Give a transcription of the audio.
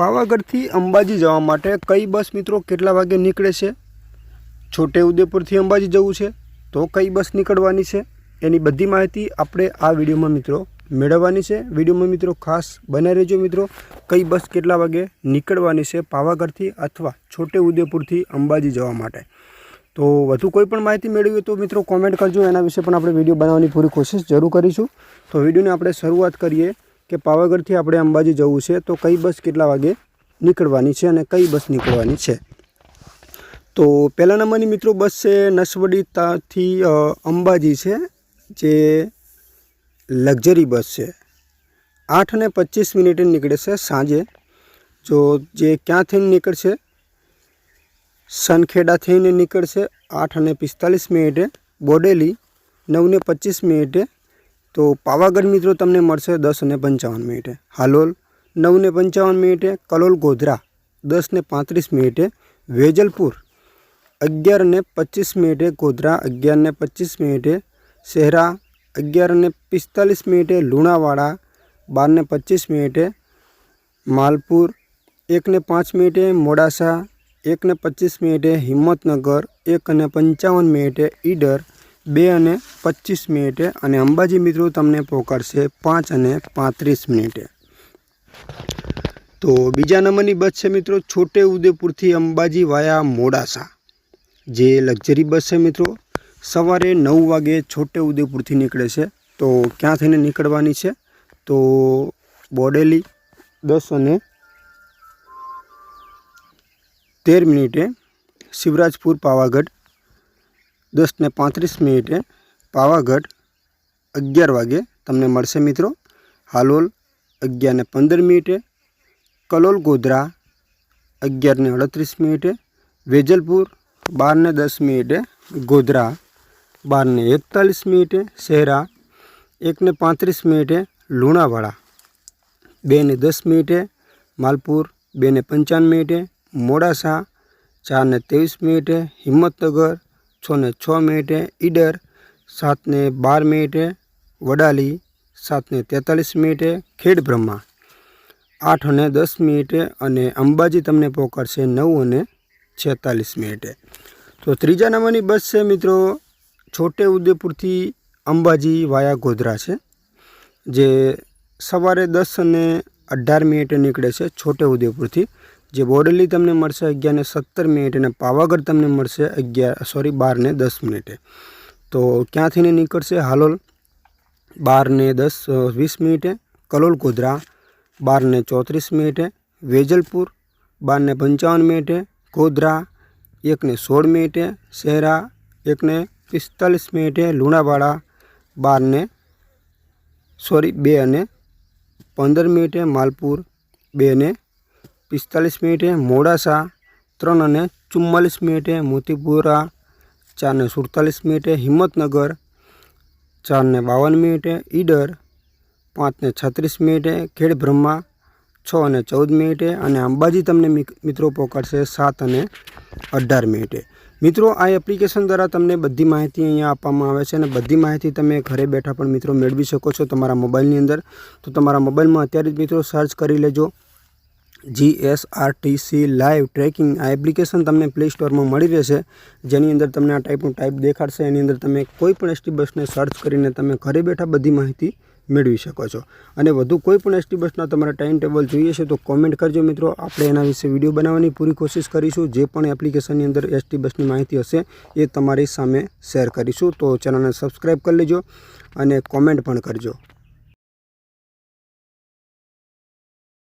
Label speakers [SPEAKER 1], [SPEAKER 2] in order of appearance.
[SPEAKER 1] પાવાગઢથી અંબાજી જવા માટે કઈ બસ મિત્રો કેટલા વાગે નીકળે છે? છોટે ઉદેપુરથી અંબાજી જવું છે તો કઈ બસ નીકળવાની છે? એની બધી માહિતી આપણે આ વિડીયોમાં મિત્રો મેળવવાની છે. વિડીયોમાં મિત્રો ખાસ બનાવી રહેજો મિત્રો, કઈ બસ કેટલા વાગે નીકળવાની છે પાવાગઢથી અથવા છોટે ઉદેપુરથી અંબાજી જવા માટે. તો વધુ કોઈ પણ માહિતી મેળવી તો મિત્રો કોમેન્ટ કરજો. એના વિશે પણ આપણે વીડિયો બનાવવાની પૂરી કોશિશ જરૂર કરીશું. તો વિડીયોની આપણે શરૂઆત કરીએ. કે પાવાગઢથી આપણે અંબાજી જવું છે, તો કઈ બસ કેટલા વાગે નીકળવાની છે અને કઈ બસ નીકળવાની છે? તો પહેલા નંબરની મિત્રો બસ છે નસવડીતાથી અંબાજી છે, જે લક્ઝરી બસ છે. આઠ અને પચીસ મિનિટે નીકળે છે સાંજે. જો જે ક્યાં થઈને નીકળશે? સનખેડા થઈને નીકળશે આઠ અને પિસ્તાલીસ મિનિટે. બોડેલી નવને પચીસ મિનિટે. તો પાવાગઢ મિત્રો તમને મળશે દસ અને પંચાવન મિનિટે. હાલોલ નવને પંચાવન મિનિટે, કલોલ ગોધરા દસને પાંત્રીસ મિનિટે, વેજલપુર અગિયાર ને પચીસ મિનિટે, ગોધરા અગિયાર ને પચીસ મિનિટે શહેરા અગિયાર ને પિસ્તાલીસ મિનિટે, લુણાવાડા બારને પચીસ મિનિટે, માલપુર એકને પાંચ મિનિટે, મોડાસા એકને પચીસ મિનિટે, હિંમતનગર એક અને પંચાવન મિનિટે, ઈડર બે અને પચીસ મિનિટે અને અંબાજી મિત્રો તમને પહોંચાડશે પાંચ અને પાંત્રીસ મિનિટે. તો બીજા નંબરની બસ છે મિત્રો છોટે ઉદેપુરથી અંબાજી વાયા મોડાસા. જે લક્ઝરી બસ છે મિત્રો, સવારે નવ વાગે છોટે ઉદેપુરથી નીકળે છે. તો ક્યાં થઈને નીકળવાની છે? તો બોડેલી દસ અને તેર મિનિટે શિવરાજપુર પાવાગઢ દસ ને પાંત્રીસ મિનિટે પાવાગઢ અગિયાર વાગે તમને મળશે મિત્રો. હાલોલ અગિયાર ને પંદર મિનિટે, કલોલ ગોધરા અગિયાર ને અડત્રીસ મિનિટે, વેજલપુર બાર ને દસ મિનિટે, ગોધરા બાર ને એકતાલીસ મિનિટે, શહેરા એક ને પાંત્રીસ મિનિટે, લુણાવાડા બે ને દસ મિનિટે, માલપુર બે ને પંચાવન મિનિટે, મોડાસા ચાર ને ત્રેવીસ મિનિટે, હિંમતનગર છ ને છ મિનિટે ઈડર સાત ને બાર મિનિટે વડાલી સાત ને તેતાલીસ મિનિટે ખેડબ્રહ્મા આઠ અને દસ મિનિટે અને અંબાજી તમને પોકારશે નવ અને છેતાલીસ મિનિટે. તો ત્રીજા નંબરની બસ છે મિત્રો, છોટે ઉદેપુરથી અંબાજી વાયા ગોધરા છે, જે સવારે દસ અને અઢાર મિનિટે નીકળે છે છોટે ઉદેપુરથી. જે બોડેલી તમને મળશે અગિયારને સત્તર મિનિટે અને પાવાગઢ તમને મળશે અગિયાર સોરી બારને દસ મિનિટે. તો ક્યાંથીને નીકળશે? હાલોલ. બારને દસ વીસ મિનિટે. કલોલ, ગોધરા. બારને ચોત્રીસ મિનિટે. વેજલપુર. બારને પંચાવન મિનિટે. ગોધરા. એકને સોળ મિનિટે. શહેરા. એકને પિસ્તાલીસ મિનિટે. લુણાવાડા. બારને સોરી બે અને પંદર મિનિટે. માલપુર. બે ને પિસ્તાલીસ મિનિટે મોડાસા, ત્રણ અને ચુમ્માલીસ મિનિટે મોતીપુરા, ચાર ને સુડતાલીસ મિનિટે હિંમતનગર, ચાર ને બાવન મિનિટે ઈડર, પાંચ ને છત્રીસ મિનિટે ખેડબ્રહ્મા, છ અને ચૌદ મિનિટે અને અંબાજી તમને મિત્રો પહોંચાડશે સાત અને અઢાર મિનિટે. મિત્રો, આ એપ્લિકેશન દ્વારા તમને બધી માહિતી અહીંયા આપવામાં આવે છે અને બધી માહિતી તમે ઘરે બેઠા પણ મિત્રો મેળવી શકો છો તમારા મોબાઈલની અંદર. તો તમારા મોબાઈલમાં અત્યારે જ મિત્રો સર્ચ કરી લેજો. G S R T C live tracking આ એપ્લિકેશન તમને પ્લે સ્ટોરમાં મળી રહેશે. જેની અંદર તમને આ ટાઈપનું ટાઈપ દેખાડશે. એની અંદર તમે કોઈ પણ એસટી બસને સર્ચ કરીને તમે ઘરે બેઠા બધી માહિતી મેળવી શકો છો. અને વધુ કોઈ પણ એસટી બસના તમારે ટાઈમ ટેબલ જોઈએ છે તો કોમેન્ટ કરજો મિત્રો. આપણે એના વિશે વીડિયો બનાવવાની પૂરી કોશિશ કરીશું. જે પણ એપ્લિકેશનની અંદર એસટી બસની માહિતી હશે એ તમારી સામે શેર કરીશું. તો ચેનલને સબસ્ક્રાઈબ કરી લેજો અને કોમેન્ટ પણ કરજો.